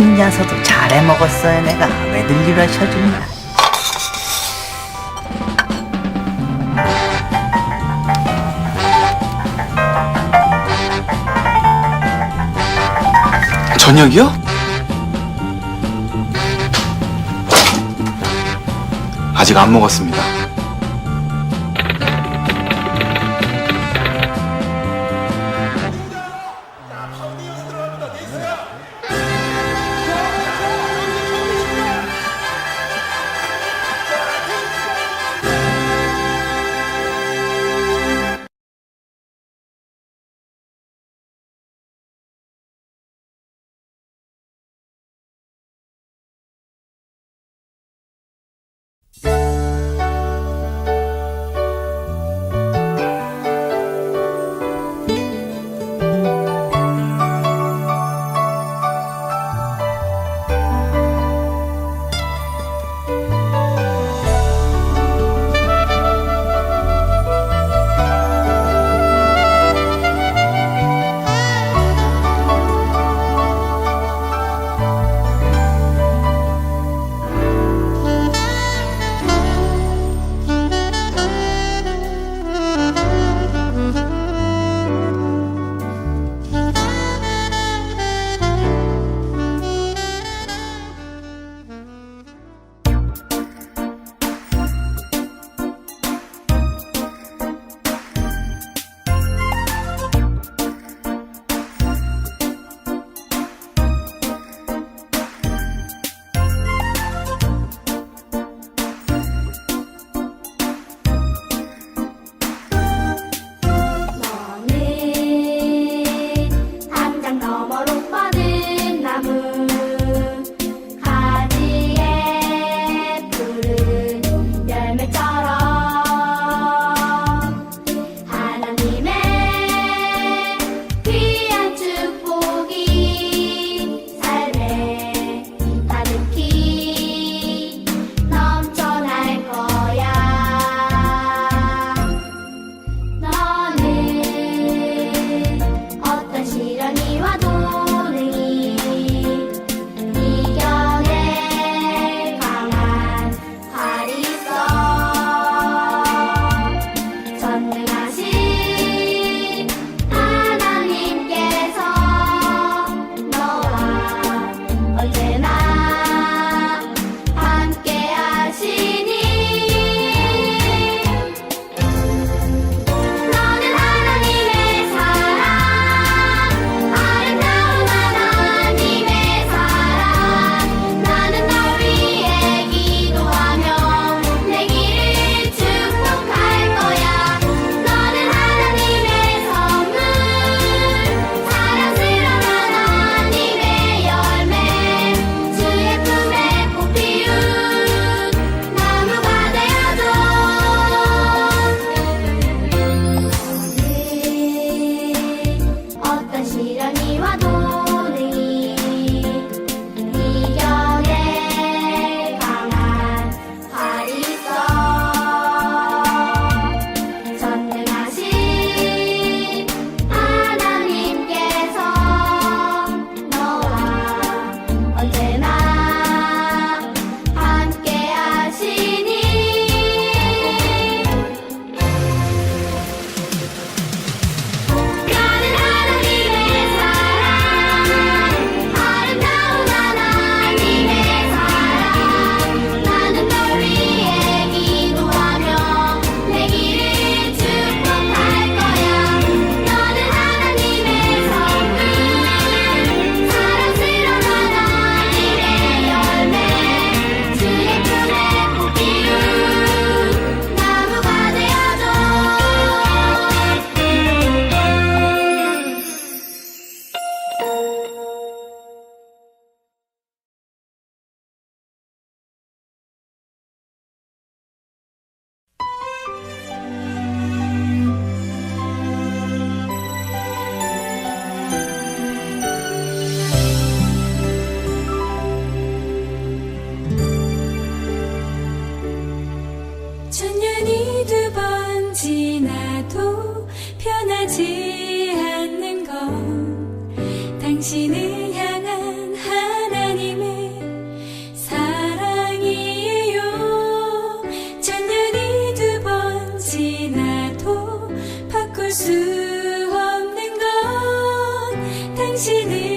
혼자서도 잘해 먹었어요 내가 왜들 이러셔주냐 저녁이요? 아직 안 먹었습니다. 지 않는 건 당신을 향한 하나님의 사랑이에요. 천년이 두 번 지나도 바꿀 수 없는 건 당신을